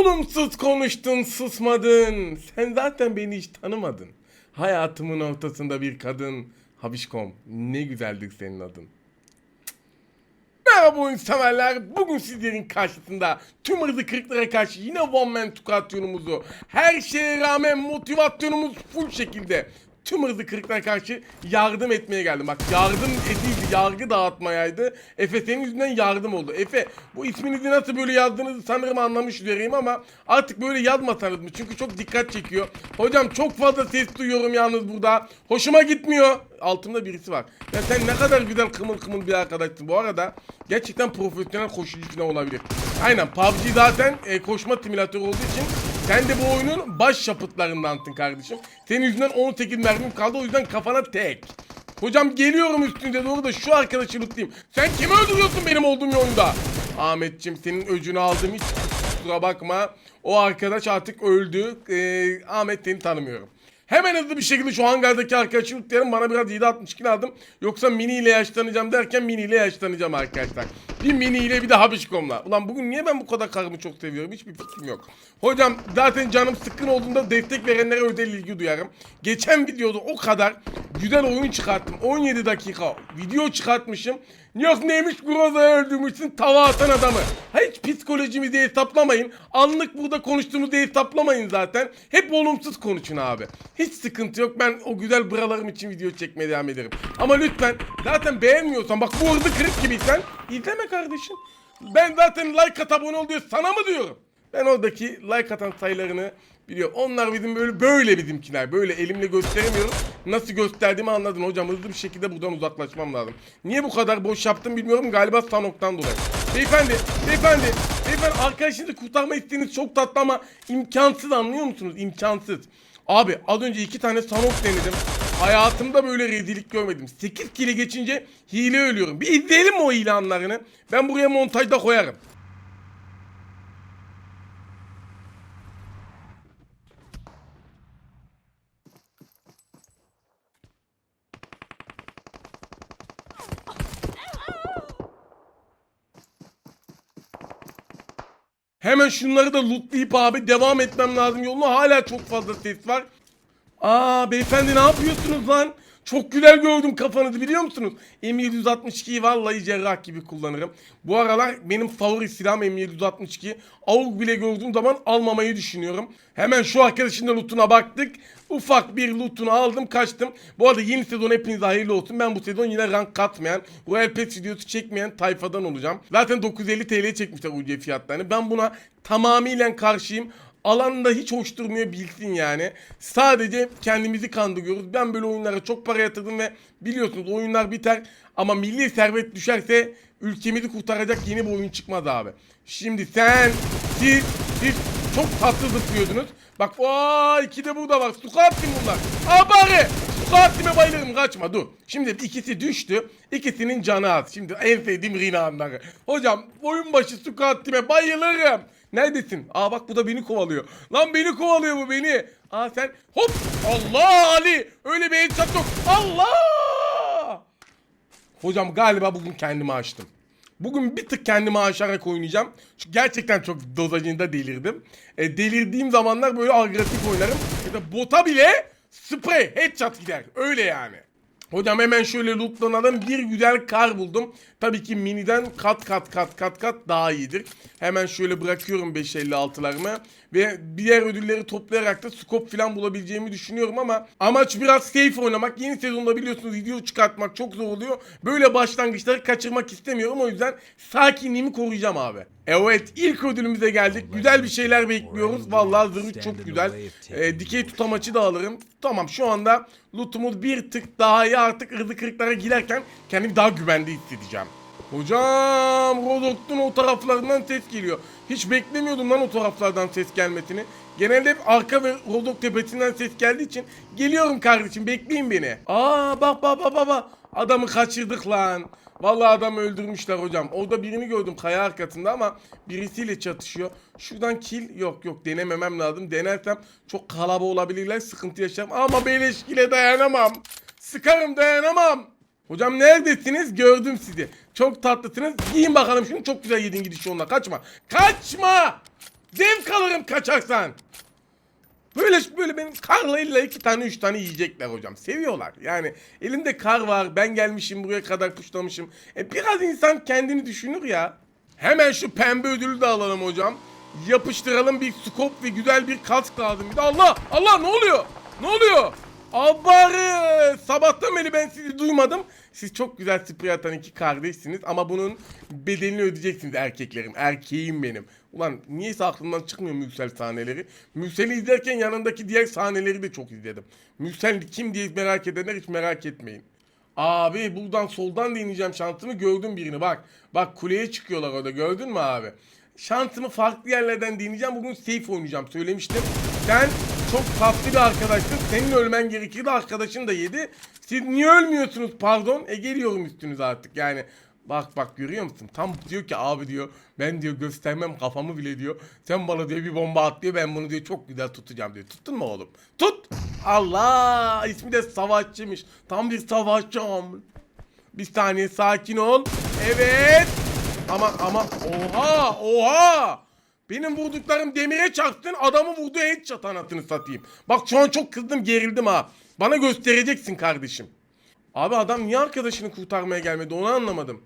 Olumsuz konuştun, susmadın. Sen zaten beni hiç tanımadın. Hayatımın ortasında bir kadın. Habişkom, ne güzeldir senin adın. Merhaba oyun severler. Bugün sizlerin karşısında tüm hızlı kırıklara karşı yine one man tukasyonumuzu, her şeye rağmen motivasyonumuz full şekilde tüm hızlı kırıklara karşı yardım etmeye geldim. Bak yardım edildi, yargı dağıtmayaydı. Efe senin yüzünden yardım oldu. Efe bu isminizi nasıl böyle yazdığınızı sanırım anlamış üzereyim ama artık böyle yazmasanız mı? Çünkü çok dikkat çekiyor. Hocam çok fazla ses duyuyorum yalnız burada. Hoşuma gitmiyor. Altımda birisi var. Ya sen ne kadar güzel kımıl kımıl bir arkadaşsın. Bu arada gerçekten profesyonel koşucu falan olabilir. Aynen PUBG zaten e, koşma simülatörü olduğu için sen de bu oyunun baş şapıtlarındansın kardeşim. Senin yüzünden 18 mermim kaldı o yüzden kafana tek. Hocam geliyorum üstünde doğru da şu arkadaşı lootlayayım. Sen kimi öldürüyorsun benim olduğum oyunda? Ahmetçim senin öcünü aldım hiç kusura bakma. O arkadaş artık öldü. Ee, Ahmet seni tanımıyorum. Hemen hızlı bir şekilde şu hangardaki arkadaşı lootlayalım. Bana biraz 7.62 lazım. Yoksa mini ile yaşlanacağım derken mini ile yaşlanacağım arkadaşlar. Bir mini ile bir de habişkomla. Ulan bugün niye ben bu kadar karımı çok seviyorum? Hiçbir fikrim yok. Hocam zaten canım sıkkın olduğunda destek verenlere özel ilgi duyarım. Geçen videoda o kadar güzel oyun çıkarttım. 17 dakika video çıkartmışım. Yok neymiş Groza'yı öldürmüşsün tava atan adamı. Hiç psikolojimizi hesaplamayın. Anlık burada konuştuğumuzu hesaplamayın zaten. Hep olumsuz konuşun abi. Hiç sıkıntı yok. Ben o güzel buralarım için video çekmeye devam ederim. Ama lütfen zaten beğenmiyorsan bak bu hızlı kırık gibiysen izleme kardeşim. Ben zaten like at abone ol diyor sana mı diyorum? Ben oradaki like atan sayılarını biliyorum. Onlar bizim böyle böyle bizimkiler. Böyle elimle gösteremiyorum. Nasıl gösterdiğimi anladın hocam. Hızlı bir şekilde buradan uzaklaşmam lazım. Niye bu kadar boş yaptım bilmiyorum. Galiba Sanok'tan dolayı. Beyefendi, beyefendi, beyefendi arkadaşınızı kurtarma isteğiniz çok tatlı ama imkansız anlıyor musunuz? İmkansız. Abi az önce iki tane Sanok denedim. Hayatımda böyle rezillik görmedim. 8 kilo geçince hile ölüyorum. Bir izleyelim mi o hile anlarını? Ben buraya montajda koyarım. Hemen şunları da lootlayıp abi devam etmem lazım. Yoluna hala çok fazla ses var. Aa beyefendi ne yapıyorsunuz lan? Çok güzel gördüm kafanızı biliyor musunuz? M762'yi vallahi cerrah gibi kullanırım. Bu aralar benim favori silahım M762. Avuk bile gördüğüm zaman almamayı düşünüyorum. Hemen şu arkadaşın da lootuna baktık. Ufak bir lootunu aldım kaçtım. Bu arada yeni sezon hepinize hayırlı olsun. Ben bu sezon yine rank katmayan, Royal Pass videosu çekmeyen tayfadan olacağım. Zaten 950 TL çekmişler UC fiyatlarını. Ben buna tamamıyla karşıyım. Alanda hiç hoş durmuyor bilsin yani. Sadece kendimizi kandırıyoruz. Ben böyle oyunlara çok para yatırdım ve biliyorsunuz oyunlar biter. Ama milli servet düşerse ülkemizi kurtaracak yeni bir oyun çıkmaz abi. Şimdi sen, siz, siz çok tatlı zıplıyordunuz. Bak aa iki de burada var. Sukattim bunlar. Aa bari. Sukattime bayılırım kaçma dur. Şimdi ikisi düştü. İkisinin canı az. Şimdi en sevdiğim Rina anları. Hocam oyun başı Sukattime bayılırım. Neredesin? Aa bak bu da beni kovalıyor. Lan beni kovalıyor bu beni. Aa sen hop. Allah Ali. Öyle bir headshot yok. Allah. Hocam galiba bugün kendimi açtım. Bugün bir tık kendimi aşarak oynayacağım. Çünkü gerçekten çok dozajında delirdim. E, delirdiğim zamanlar böyle agresif oynarım. Ya da bota bile sprey headshot gider. Öyle yani. Hocam hemen şöyle lootlanalım. Bir güzel kar buldum. Tabii ki miniden kat kat kat kat kat daha iyidir. Hemen şöyle bırakıyorum 556'larımı. Ve diğer ödülleri toplayarak da scope falan bulabileceğimi düşünüyorum ama amaç biraz safe oynamak. Yeni sezonda biliyorsunuz video çıkartmak çok zor oluyor. Böyle başlangıçları kaçırmak istemiyorum. O yüzden sakinliğimi koruyacağım abi. Evet ilk ödülümüze geldik. Güzel bir şeyler bekliyoruz. Vallahi zırh çok güzel. Ee, dikey tutamaçı da alırım. Tamam şu anda lootumuz bir tık daha iyi. Artık hızlı kırıklara girerken kendimi daha güvende hissedeceğim. Hocam Rodok'un o taraflarından ses geliyor. Hiç beklemiyordum lan o taraflardan ses gelmesini. Genelde hep arka ve Rodok tepesinden ses geldiği için geliyorum kardeşim bekleyin beni. Aa bak bak bak bak bak. Adamı kaçırdık lan. Vallahi adamı öldürmüşler hocam. Orada birini gördüm kaya arkasında ama birisiyle çatışıyor. Şuradan kill yok yok denememem lazım. Denersem çok kalaba olabilirler sıkıntı yaşarım. Ama beleşkile dayanamam. Sıkarım dayanamam. Hocam neredesiniz? Gördüm sizi. Çok tatlısınız. Yiyin bakalım şunu. Çok güzel yedin gidişi onunla. Kaçma. Kaçma! Zevk alırım kaçarsan. Böyle böyle benim karla illa iki tane üç tane yiyecekler hocam. Seviyorlar. Yani elimde kar var. Ben gelmişim buraya kadar puşlamışım. E biraz insan kendini düşünür ya. Hemen şu pembe ödülü de alalım hocam. Yapıştıralım bir scope ve güzel bir kask lazım. Bir de Allah! Allah ne oluyor? Ne oluyor? Abarı! Sabahtan beri ben sizi duymadım. Siz çok güzel sprey atan iki kardeşsiniz ama bunun bedelini ödeyeceksiniz erkeklerim. Erkeğim benim. Ulan niyeyse aklımdan çıkmıyor Mürsel sahneleri. Mürsel'i izlerken yanındaki diğer sahneleri de çok izledim. Mürsel kim diye merak edenler hiç merak etmeyin. Abi buradan soldan deneyeceğim şansımı gördüm birini bak. Bak kuleye çıkıyorlar orada gördün mü abi? Şansımı farklı yerlerden deneyeceğim. Bugün safe oynayacağım söylemiştim. Sen çok tatlı bir arkadaşsın. Senin ölmen gerekirdi. Arkadaşın da yedi. Siz niye ölmüyorsunuz pardon? E geliyorum üstünüze artık yani. Bak bak görüyor musun? Tam diyor ki abi diyor ben diyor göstermem kafamı bile diyor. Sen bana diyor bir bomba at diyor ben bunu diyor çok güzel tutacağım diyor. Tuttun mu oğlum? Tut! Allah! ismi de savaşçıymış. Tam bir savaşçım. Bir saniye sakin ol. Evet. Ama ama oha oha. Benim vurduklarım demire çarptın adamı vurdu headshot anasını satayım. Bak şu an çok kızdım gerildim ha. Bana göstereceksin kardeşim. Abi adam niye arkadaşını kurtarmaya gelmedi onu anlamadım.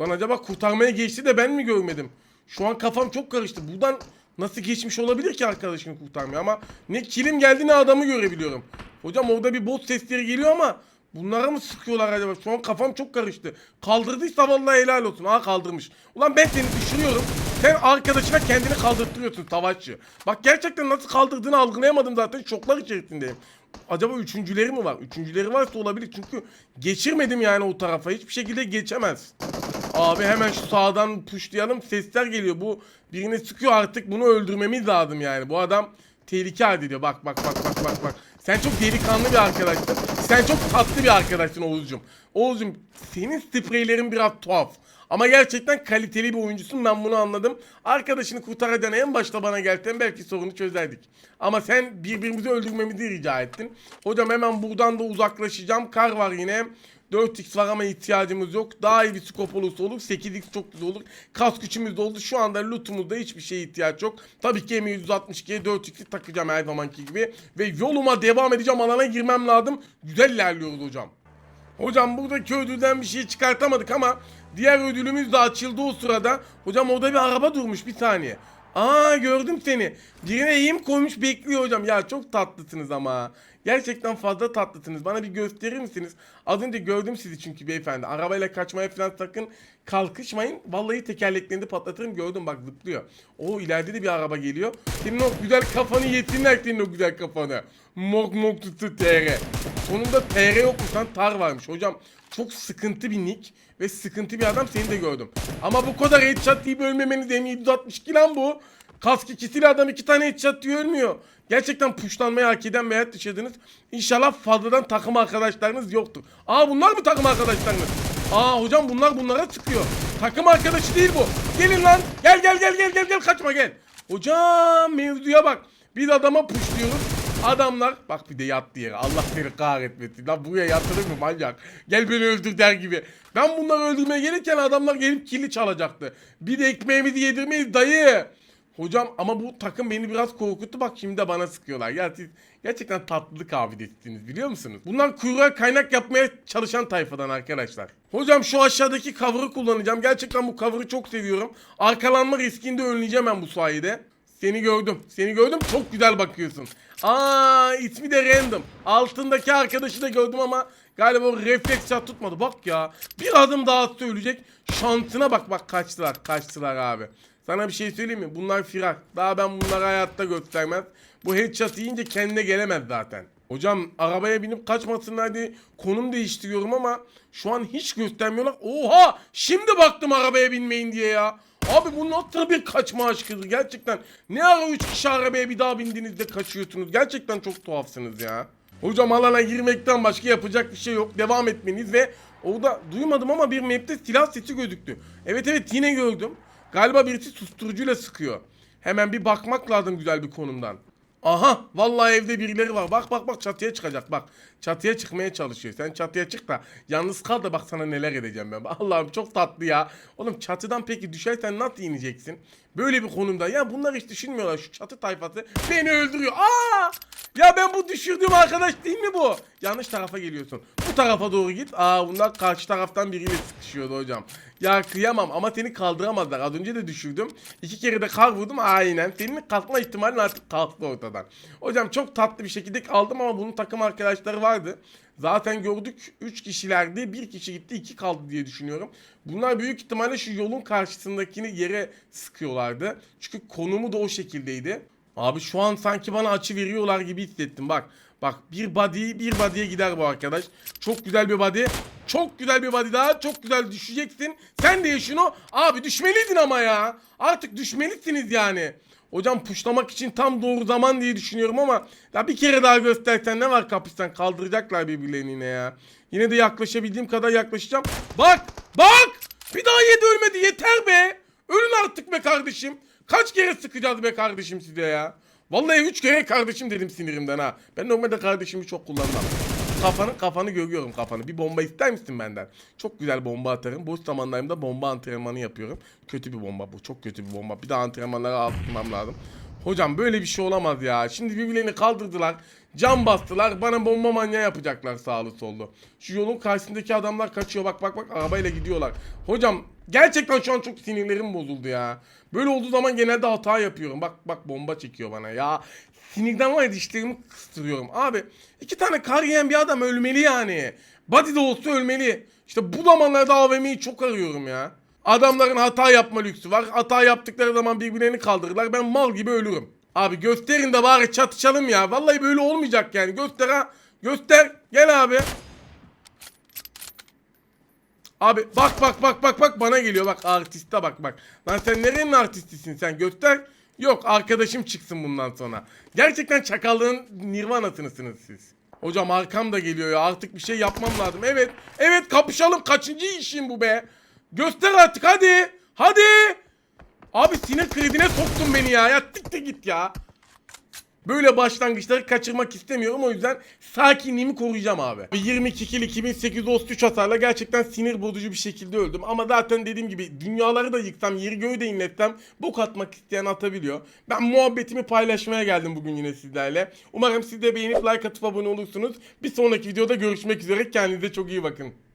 Lan acaba kurtarmaya geçti de ben mi görmedim? Şu an kafam çok karıştı. Buradan nasıl geçmiş olabilir ki arkadaşını kurtarmaya ama ne kilim geldi ne adamı görebiliyorum. Hocam orada bir bot sesleri geliyor ama bunlara mı sıkıyorlar acaba? Şu an kafam çok karıştı. Kaldırdıysa vallahi helal olsun. Ha kaldırmış. Ulan ben seni düşürüyorum. Sen arkadaşına kendini kaldırtıyorsun savaşçı. Bak gerçekten nasıl kaldırdığını algılayamadım zaten. Şoklar içerisindeyim. Acaba üçüncüleri mi var? Üçüncüleri varsa olabilir çünkü geçirmedim yani o tarafa. Hiçbir şekilde geçemez. Abi hemen şu sağdan puşlayalım. Sesler geliyor. Bu birini sıkıyor artık. Bunu öldürmemiz lazım yani. Bu adam tehlike arz ediyor. Bak bak bak bak bak bak. Sen çok delikanlı bir arkadaşsın. Sen çok tatlı bir arkadaşsın Oğuzcum. Oğuzcum senin spreylerin biraz tuhaf. Ama gerçekten kaliteli bir oyuncusun ben bunu anladım. Arkadaşını kurtaracaksın en başta bana gelsen belki sorunu çözerdik. Ama sen birbirimizi öldürmemizi rica ettin. Hocam hemen buradan da uzaklaşacağım. Kar var yine. 4x var ama ihtiyacımız yok. Daha iyi bir skop olursa olur. 8x çok güzel olur. Kas gücümüz de oldu. Şu anda lootumuzda hiçbir şeye ihtiyaç yok. Tabii ki M162'ye 4x'i takacağım her zamanki gibi. Ve yoluma devam edeceğim. Alana girmem lazım. Güzel ilerliyoruz hocam. Hocam buradaki ödülden bir şey çıkartamadık ama diğer ödülümüz de açıldı o sırada. Hocam orada bir araba durmuş bir saniye. Aa gördüm seni. Birine eğim koymuş bekliyor hocam. Ya çok tatlısınız ama. Gerçekten fazla tatlısınız. Bana bir gösterir misiniz? Az önce gördüm sizi çünkü beyefendi. Arabayla kaçmaya falan sakın kalkışmayın. Vallahi tekerleklerini patlatırım. Gördüm bak zıplıyor. O ileride de bir araba geliyor. Senin o güzel kafanı yesinler senin o güzel kafanı. Mok mok tutu TR. Sonunda TR yokmuş lan tar varmış. Hocam çok sıkıntı bir nick ve sıkıntı bir adam seni de gördüm. Ama bu kadar headshot deyip ölmemeniz M762 lan bu. Kask ikisiyle adam iki tane headshot diyor ölmüyor. Gerçekten puşlanmayı hak eden bir hayat yaşadınız. İnşallah fazladan takım arkadaşlarınız yoktur. Aa bunlar mı takım arkadaşlarınız? Aa hocam bunlar bunlara çıkıyor. Takım arkadaşı değil bu. Gelin lan. Gel gel gel gel gel gel kaçma gel. Hocam mevzuya bak. Bir adama puşluyoruz. Adamlar bak bir de yattı yere. Allah seni kahretmesin. Lan buraya yatırır mı manyak? Gel beni öldür der gibi. Ben bunları öldürmeye gelirken adamlar gelip kili çalacaktı. Bir de ekmeğimizi yedirmeyiz dayı. Hocam ama bu takım beni biraz korkuttu. Bak şimdi de bana sıkıyorlar. Ya siz gerçekten tatlılık abidesiniz biliyor musunuz? Bunlar kuyruğa kaynak yapmaya çalışan tayfadan arkadaşlar. Hocam şu aşağıdaki cover'ı kullanacağım. Gerçekten bu cover'ı çok seviyorum. Arkalanma riskini de önleyeceğim ben bu sayede. Seni gördüm. Seni gördüm. Çok güzel bakıyorsun. Aa ismi de random. Altındaki arkadaşı da gördüm ama galiba o refleks shot tutmadı. Bak ya. Bir adım daha atsa ölecek. Şansına bak bak kaçtılar. Kaçtılar abi. Sana bir şey söyleyeyim mi? Bunlar firar. Daha ben bunları hayatta göstermez. Bu headshot yiyince kendine gelemez zaten. Hocam arabaya binip kaçmasınlar diye konum değiştiriyorum ama şu an hiç göstermiyorlar. Oha! Şimdi baktım arabaya binmeyin diye ya. Abi bu nasıl bir kaçma aşkıdır gerçekten. Ne ara 3 kişi arabaya bir daha bindiğinizde kaçıyorsunuz. Gerçekten çok tuhafsınız ya. Hocam alana girmekten başka yapacak bir şey yok. Devam etmeniz ve orada duymadım ama bir map'te silah sesi gözüktü. Evet evet yine gördüm. Galiba birisi susturucuyla sıkıyor. Hemen bir bakmak lazım güzel bir konumdan. Aha vallahi evde birileri var. Bak bak bak çatıya çıkacak bak. Çatıya çıkmaya çalışıyor. Sen çatıya çık da yalnız kal da bak sana neler edeceğim ben. Allah'ım çok tatlı ya. Oğlum çatıdan peki düşersen nasıl ineceksin? Böyle bir konumda. Ya bunlar hiç düşünmüyorlar. Şu çatı tayfası beni öldürüyor. Aa! Ya ben bu düşürdüğüm arkadaş değil mi bu? Yanlış tarafa geliyorsun. Bu tarafa doğru git. Aa bunlar karşı taraftan biriyle sıkışıyordu hocam. Ya kıyamam ama seni kaldıramazlar. Az önce de düşürdüm. İki kere de kar vurdum. Aynen. Senin kalkma ihtimalin artık kalktı ortadan. Hocam çok tatlı bir şekilde kaldım ama bunun takım arkadaşları vardı. Zaten gördük 3 kişilerdi. Bir kişi gitti 2 kaldı diye düşünüyorum. Bunlar büyük ihtimalle şu yolun karşısındakini yere sıkıyorlardı. Çünkü konumu da o şekildeydi. Abi şu an sanki bana açı veriyorlar gibi hissettim bak. Bak bir body bir body'ye gider bu arkadaş. Çok güzel bir body. Çok güzel bir body daha. Çok güzel düşeceksin. Sen de ye şunu. Abi düşmeliydin ama ya. Artık düşmelisiniz yani. Hocam puşlamak için tam doğru zaman diye düşünüyorum ama ya bir kere daha göstersen ne var kapışsan kaldıracaklar birbirlerini yine ya. Yine de yaklaşabildiğim kadar yaklaşacağım. Bak bak bir daha yedi ölmedi yeter be. Ölün artık be kardeşim. Kaç kere sıkacağız be kardeşim size ya. Vallahi üç kere kardeşim dedim sinirimden ha. Ben normalde kardeşimi çok kullanmam. Kafanı kafanı görüyorum kafanı. Bir bomba ister misin benden? Çok güzel bomba atarım. Boş zamanlarımda bomba antrenmanı yapıyorum. Kötü bir bomba bu. Çok kötü bir bomba. Bir daha antrenmanlara atmam lazım. Hocam böyle bir şey olamaz ya. Şimdi birbirlerini kaldırdılar. Cam bastılar. Bana bomba manyağı yapacaklar sağlı sollu. Şu yolun karşısındaki adamlar kaçıyor. Bak bak bak arabayla gidiyorlar. Hocam gerçekten şu an çok sinirlerim bozuldu ya. Böyle olduğu zaman genelde hata yapıyorum. Bak bak bomba çekiyor bana ya. Sinirden var ya dişlerimi kıstırıyorum. Abi iki tane kar yiyen bir adam ölmeli yani. Body de olsa ölmeli. İşte bu zamanlarda AVM'yi çok arıyorum ya. Adamların hata yapma lüksü var. Hata yaptıkları zaman birbirlerini kaldırırlar. Ben mal gibi ölürüm. Abi gösterin de bari çatışalım ya. Vallahi böyle olmayacak yani. Göster ha. Göster. Gel abi. Abi bak bak bak bak bak bana geliyor bak artiste bak bak. Lan sen nerenin artistisin sen göster. Yok arkadaşım çıksın bundan sonra. Gerçekten çakallığın nirvanasınısınız siz. Hocam arkam da geliyor ya artık bir şey yapmam lazım. Evet evet kapışalım kaçıncı işim bu be. Göster artık hadi. Hadi. Abi sinir krizine soktun beni ya. Ya tık tık git ya. Böyle başlangıçları kaçırmak istemiyorum o yüzden sakinliğimi koruyacağım abi. 22 kill 2833 hasarla gerçekten sinir bozucu bir şekilde öldüm. Ama zaten dediğim gibi dünyaları da yıksam yeri göğü de inletsem bok atmak isteyen atabiliyor. Ben muhabbetimi paylaşmaya geldim bugün yine sizlerle. Umarım siz de beğenip like atıp abone olursunuz. Bir sonraki videoda görüşmek üzere kendinize çok iyi bakın.